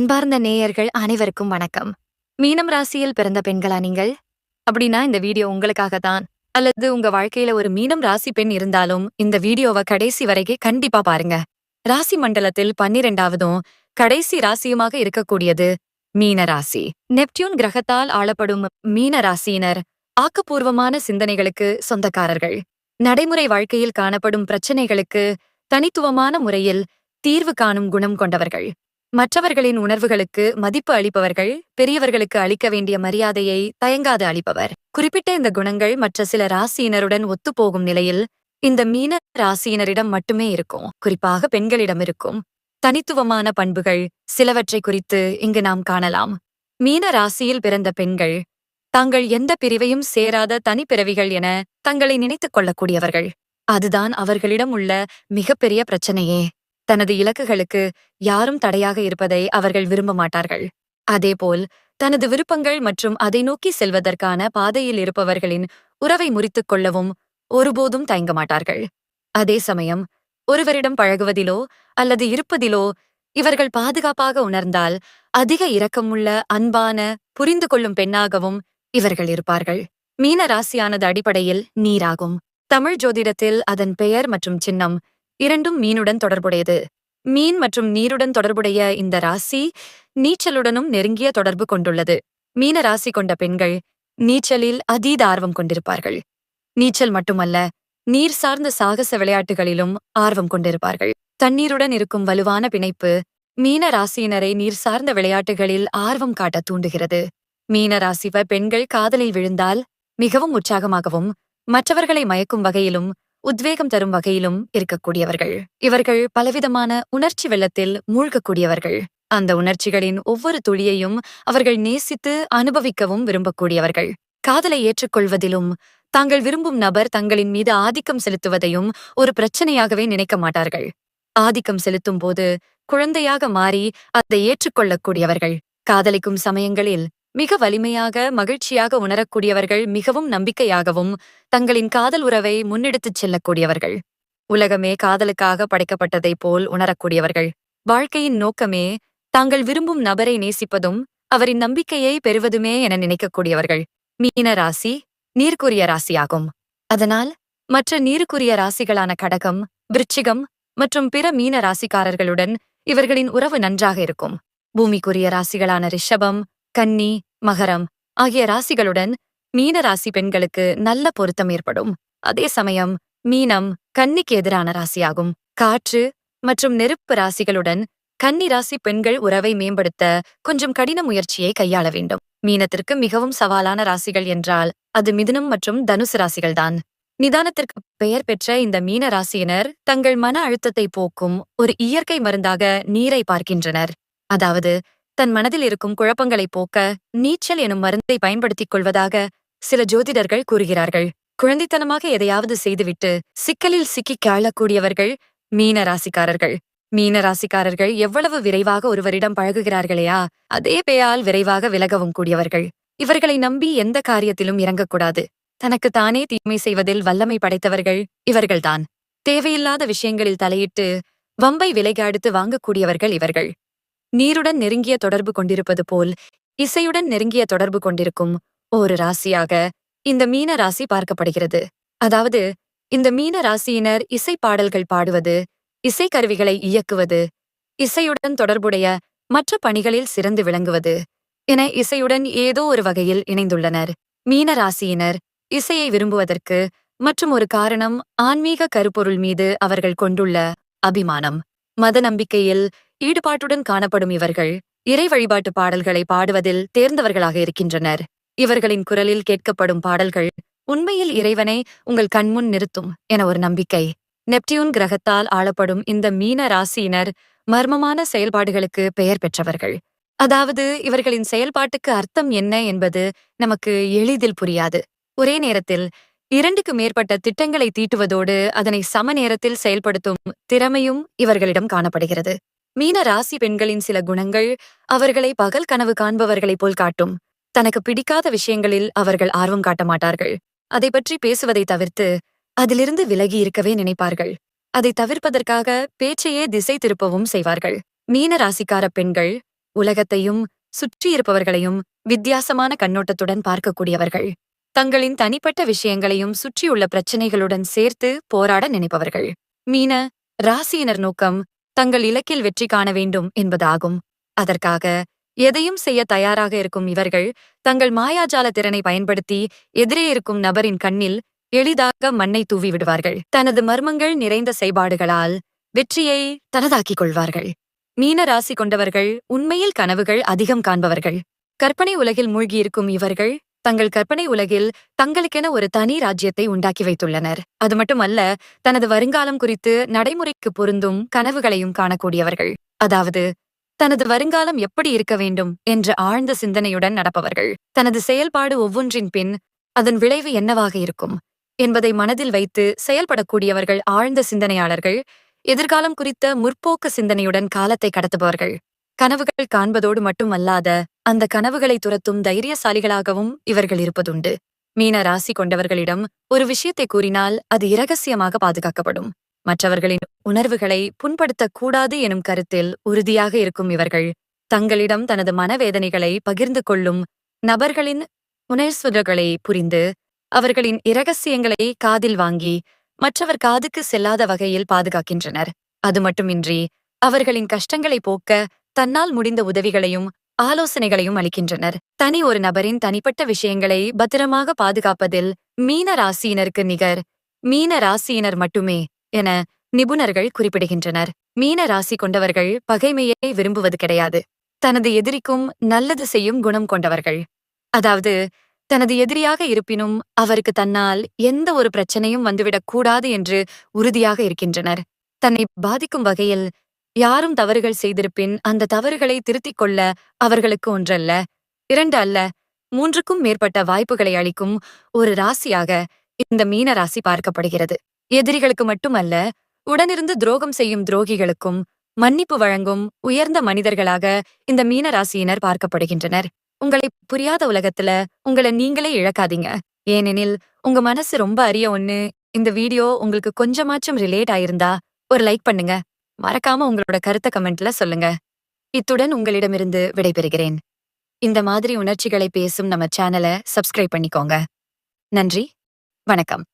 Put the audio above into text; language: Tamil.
அன்பார்ந்த நேயர்கள் அனைவருக்கும் வணக்கம். மீனம் ராசியில் பிறந்த பெண்களா நீங்கள்? அப்படின்னா இந்த வீடியோ உங்களுக்காக தான் அல்லது உங்க வாழ்க்கையில ஒரு மீனம் ராசி பெண் இருந்தாலும் இந்த வீடியோவை கடைசி வரைக்கும் கண்டிப்பா பாருங்க. ராசி மண்டலத்தில் பன்னிரெண்டாவதும் கடைசி ராசியுமாக இருக்கக்கூடியது மீன ராசி. நெப்டியூன் கிரகத்தால் ஆளப்படும் மீன ராசியினர் ஆக்கப்பூர்வமான சிந்தனைகளுக்கு சொந்தக்காரர்கள். நடைமுறை வாழ்க்கையில் காணப்படும் பிரச்சனைகளுக்கு தனித்துவமான முறையில் தீர்வு காணும் குணம் கொண்டவர்கள். மற்றவர்களின் உணர்வுகளுக்கு மதிப்பு அளிப்பவர்கள் பெரியவர்களுக்கு அளிக்க வேண்டிய மரியாதையை தயங்காது அளிப்பவர். குறிப்பிட்ட இந்த குணங்கள் மற்ற சில ராசியினருடன் ஒத்துப்போகும் நிலையில் இந்த மீன ராசியினரிடம் மட்டுமே இருக்கும். குறிப்பாக பெண்களிடம் இருக்கும். தனித்துவமான பண்புகள் சிலவற்றை குறித்து இங்கு நாம் காணலாம். மீன ராசியில் பிறந்த பெண்கள் தாங்கள் எந்த பிரிவையும் சேராத தனிப்பிறவிகள் என தங்களை நினைத்துக் கொள்ளக்கூடியவர்கள். அதுதான் அவர்களிடம் உள்ள மிகப்பெரிய பிரச்சனையே. தனது இலக்குகளுக்கு யாரும் தடையாக இருப்பதை அவர்கள் விரும்ப மாட்டார்கள். அதேபோல் தனது விருப்பங்கள் மற்றும் அதை நோக்கி செல்வதற்கான பாதையில் இருப்பவர்களின் உறவை முறித்துக் கொள்ளவும் ஒருபோதும் தயங்க மாட்டார்கள். அதே சமயம் ஒருவரிடம் பழகுவதிலோ அல்லது இருப்பதிலோ இவர்கள் பாதுகாப்பாக உணர்ந்தால் அதிக இரக்கமுள்ள அன்பான புரிந்து கொள்ளும் பெண்ணாகவும் இவர்கள் இருப்பார்கள். மீன ராசியானது அடிப்படையில் நீராகும். தமிழ் ஜோதிடத்தில் அதன் பெயர் மற்றும் சின்னம் இரண்டும் மீனுடன் தொடர்புடையது. மீன் மற்றும் நீருடன் தொடர்புடைய இந்த ராசி நீச்சலுடனும் நெருங்கிய தொடர்பு கொண்டுள்ளது. மீன ராசி கொண்ட பெண்கள் நீச்சலில் அதீத ஆர்வம் கொண்டிருப்பார்கள். நீச்சல் மட்டுமல்ல நீர் சார்ந்த சாகச விளையாட்டுகளிலும் ஆர்வம் கொண்டிருப்பார்கள். தண்ணீருடன் இருக்கும் வலுவான பிணைப்பு மீன ராசியினரை நீர் சார்ந்த விளையாட்டுகளில் ஆர்வம் காட்ட தூண்டுகிறது. மீன ராசிவ பெண்கள் காதலில் விழுந்தால் மிகவும் உற்சாகமாகவும் மற்றவர்களை மயக்கும் வகையிலும் உத்வேகம் தரும் வகையிலும் இருக்கக்கூடியவர்கள். இவர்கள் பலவிதமான உணர்ச்சி வெள்ளத்தில் மூழ்கக்கூடியவர்கள். அந்த உணர்ச்சிகளின் ஒவ்வொரு துளியையும் அவர்கள் நேசித்து அனுபவிக்கவும் விரும்பக்கூடியவர்கள். காதலை ஏற்றுக்கொள்வதிலும் தாங்கள் விரும்பும் நபர் தங்களின் மீது ஆதிக்கம் செலுத்துவதையும் ஒரு பிரச்சனையாகவே நினைக்க மாட்டார்கள். ஆதிக்கம் செலுத்தும் போது குழந்தையாக மாறி அதை ஏற்றுக்கொள்ளக்கூடியவர்கள். காதலிக்கும் சமயங்களில் மிக வலிமையாக மகிழ்ச்சியாக உணரக்கூடியவர்கள் மிகவும் நம்பிக்கையாகவும் தங்களின் காதல் உறவை முன்னெடுத்துச் செல்லக்கூடியவர்கள். உலகமே காதலுக்காக படைக்கப்பட்டதைப் போல் உணரக்கூடியவர்கள். வாழ்க்கையின் நோக்கமே தாங்கள் விரும்பும் நபரை நேசிப்பதும் அவரின் நம்பிக்கையை பெறுவதுமே என நினைக்கக்கூடியவர்கள். மீன ராசி நீர்க்குரிய ராசியாகும். அதனால் மற்ற நீருக்குரிய ராசிகளான கடகம் விருச்சிகம் மற்றும் பிற மீன ராசிக்காரர்களுடன் இவர்களின் உறவு நன்றாக இருக்கும். பூமிக்குரிய ராசிகளான ரிஷபம் கன்னி மகரம் ஆகிய ராசிகளுடன் மீன ராசி பெண்களுக்கு நல்ல பொருத்தம் ஏற்படும். அதே சமயம் மீனம் கன்னிக்கு எதிரான ராசியாகும். காற்று மற்றும் நெருப்பு ராசிகளுடன் கன்னி ராசி பெண்கள் உறவை மேம்படுத்த கொஞ்சம் கடின முயற்சியை கையாள வேண்டும். மீனத்திற்கு மிகவும் சவாலான ராசிகள் என்றால் அது மிதுனம் மற்றும் தனுசு ராசிகள்தான். நிதானத்திற்கு பெயர் பெற்ற இந்த மீன ராசியினர் தங்கள் மன அழுத்தத்தை போக்கும் ஒரு இயற்கை மருந்தாக நீரை பார்க்கின்றனர். அதாவது தன் மனதில் இருக்கும் குழப்பங்களை போக்க நீச்சல் எனும் மருந்தை பயன்படுத்திக் கொள்வதாக சில ஜோதிடர்கள் கூறுகிறார்கள். குழந்தைத்தனமாக எதையாவது செய்துவிட்டு சிக்கலில் சிக்கிக் காழக்கூடியவர்கள் மீன ராசிக்காரர்கள். மீன ராசிக்காரர்கள் எவ்வளவு விரைவாக ஒருவரிடம் பழகுகிறார்களையா அதே பெயால் விரைவாக விலகவும் கூடியவர்கள். இவர்களை நம்பி எந்த காரியத்திலும் இறங்கக்கூடாது. தனக்கு தானே தீமை செய்வதில் வல்லமை படைத்தவர்கள் இவர்கள்தான். தேவையில்லாத விஷயங்களில் தலையிட்டு வம்பை விலைக்கு அடுத்து வாங்கக்கூடியவர்கள் இவர்கள். நீருடன் நெருங்கிய தொடர்பு கொண்டிருப்பது போல் இசையுடன் நெருங்கிய தொடர்பு கொண்டிருக்கும் ஒரு ராசியாக இந்த மீன ராசி பார்க்கப்படுகிறது. அதாவது இந்த மீன ராசியினர் இசை பாடல்கள் பாடுவது இசைக்கருவிகளை இயக்குவது இசையுடன் தொடர்புடைய மற்ற பணிகளில் சிறந்து விளங்குவது என இசையுடன் ஏதோ ஒரு வகையில் இணைந்துள்ளனர். மீன ராசியினர் இசையை விரும்புவதற்கு மற்றும் ஒரு காரணம் ஆன்மீக கருப்பொருள் மீது அவர்கள் கொண்டுள்ள அபிமானம். மத நம்பிக்கையில் ஈடுபாட்டுடன் காணப்படும் இவர்கள் இறை வழிபாட்டு பாடல்களை பாடுவதில் தேர்ந்தவர்களாக இருக்கின்றனர். இவர்களின் குரலில் கேட்கப்படும் பாடல்கள் உண்மையில் இறைவனை உங்கள் கண்முன் நிறுத்தும் என ஒரு நம்பிக்கை. நெப்டியூன் கிரகத்தால் ஆளப்படும் இந்த மீன ராசியினர் மர்மமான செயல்பாடுகளுக்கு பெயர் பெற்றவர்கள். அதாவது இவர்களின் செயல்பாட்டுக்கு அர்த்தம் என்ன என்பது நமக்கு எளிதில் புரியாது. ஒரே நேரத்தில் இரண்டுக்கு மேற்பட்ட திட்டங்களை தீட்டுவதோடு அதனை சம நேரத்தில் செயல்படுத்தும் திறமையும் இவர்களிடம் காணப்படுகிறது. மீன ராசி பெண்களின் சில குணங்கள் அவர்களை பகல் கனவு காண்பவர்களைப் போல் காட்டும். தனக்கு பிடிக்காத விஷயங்களில் அவர்கள் ஆர்வம் காட்ட மாட்டார்கள். அதை பற்றி பேசுவதை தவிர்த்து அதிலிருந்து விலகி இருக்கவே நினைப்பார்கள். அதை தவிர்ப்பதற்காக பேச்சையே திசை திருப்பவும் செய்வார்கள். மீன ராசிக்கார பெண்கள் உலகத்தையும் சுற்றியிருப்பவர்களையும் வித்தியாசமான கண்ணோட்டத்துடன் பார்க்கக்கூடியவர்கள். தங்களின் தனிப்பட்ட விஷயங்களையும் சுற்றியுள்ள பிரச்சனைகளுடன் சேர்த்து போராட நினைப்பவர்கள். மீன ராசியினர் நோக்கம் தங்கள் இலக்கில் வெற்றி காண வேண்டும் என்பதாகும். அதற்காக எதையும் செய்ய தயாராக இருக்கும் இவர்கள் தங்கள் மாயாஜால திறனை பயன்படுத்தி எதிரே இருக்கும் நபரின் கண்ணில் எளிதாக மண்ணை தூவி விடுவார்கள். தனது மர்மங்கள் நிறைந்த செயல்பாடுகளால் வெற்றியை தனதாக்கிக் கொள்வார்கள். மீன ராசி கொண்டவர்கள் உண்மையில் கனவுகள் அதிகம் காண்பவர்கள். கற்பனை உலகில் மூழ்கியிருக்கும் இவர்கள் தங்கள் கற்பனை உலகில் தங்களுக்கென ஒரு தனி ராஜ்யத்தை உண்டாக்கி வைத்துள்ளனர். அது மட்டுமல்ல தனது வருங்காலம் குறித்து நடைமுறைக்கு பொருந்தும் கனவுகளையும் காணக்கூடியவர்கள். அதாவது தனது வருங்காலம் எப்படி இருக்க வேண்டும் என்ற ஆழ்ந்த சிந்தனையுடன் நடப்பவர்கள். தனது செயல்பாடு ஒவ்வொன்றின் பின் அதன் விளைவு என்னவாக இருக்கும் என்பதை மனதில் வைத்து செயல்படக்கூடியவர்கள் ஆழ்ந்த சிந்தனையாளர்கள் எதிர்காலம் குறித்த முற்போக்கு சிந்தனையுடன் காலத்தை கடத்துபவர்கள். கனவுகள் காண்பதோடு மட்டுமல்லாத அந்த கனவுகளை துரத்தும் தைரியசாலிகளாகவும் இவர்கள் இருப்பதுண்டு. மீன ராசி கொண்டவர்களிடம் ஒரு விஷயத்தை கூறினால் அது இரகசியமாக பாதுகாக்கப்படும். மற்றவர்களின் உணர்வுகளை புண்படுத்தக் கூடாது எனும் கருத்தில் உறுதியாக இருக்கும் இவர்கள் தங்களிடம் தனது மனவேதனைகளை பகிர்ந்து கொள்ளும் நபர்களின் உணர்சுகளை புரிந்து அவர்களின் இரகசியங்களை காதில் வாங்கி மற்றவர் காதுக்கு செல்லாத வகையில் பாதுகாக்கின்றனர். அது மட்டுமின்றி அவர்களின் கஷ்டங்களை போக்க தன்னால் முடிந்த உதவிகளையும் ஆலோசனைகளையும் அளிக்கின்றனர். தனி ஒரு நபரின் தனிப்பட்ட விஷயங்களை பத்திரமாக பாதுகாப்பதில் மீன ராசியினருக்கு நிகர். மீன ராசியினர் மட்டுமே என நிபுணர்கள் குறிப்பிடுகின்றனர். மீன ராசி கொண்டவர்கள் பகைமையை விரும்புவது கிடையாது. தனது எதிரிக்கும் நல்லது செய்யும் குணம் கொண்டவர்கள். அதாவது தனது எதிரியாக இருப்பினும் அவருக்கு தன்னால் எந்த ஒரு பிரச்சனையும் வந்துவிடக் கூடாது என்று உறுதியாக இருக்கின்றனர். தன்னை பாதிக்கும் வகையில் யாரும் தவறுகள் செய்திருப்பின் அந்த தவறுகளை திருத்திக் கொள்ள அவர்களுக்கு ஒன்றல்ல. இரண்டு அல்ல மூன்றுக்கும் மேற்பட்ட வாய்ப்புகளை அளிக்கும் ஒரு ராசியாக இந்த மீன ராசி பார்க்கப்படுகிறது. எதிரிகளுக்கு மட்டுமல்ல உடனிருந்து துரோகம் செய்யும் துரோகிகளுக்கும் மன்னிப்பு வழங்கும் உயர்ந்த மனிதர்களாக இந்த மீன ராசியினர் பார்க்கப்படுகின்றனர். உங்களை புரியாத உலகத்துல உங்களை நீங்களே இழக்காதீங்க. ஏனெனில் உங்க மனசு ரொம்ப அரிய ஒண்ணு. இந்த வீடியோ உங்களுக்கு கொஞ்சமாச்சும் ரிலேட் ஆயிருந்தா ஒரு லைக் பண்ணுங்க. மறக்காம உங்களோட கருத்தை கமெண்ட்ல சொல்லுங்க. இத்துடன் உங்களிடமிருந்து விடைபெறுகிறேன். இந்த மாதிரி உணர்ச்சிகளை பேசும் நம்ம சேனலை சப்ஸ்கிரைப் பண்ணிக்கோங்க. நன்றி. வணக்கம்.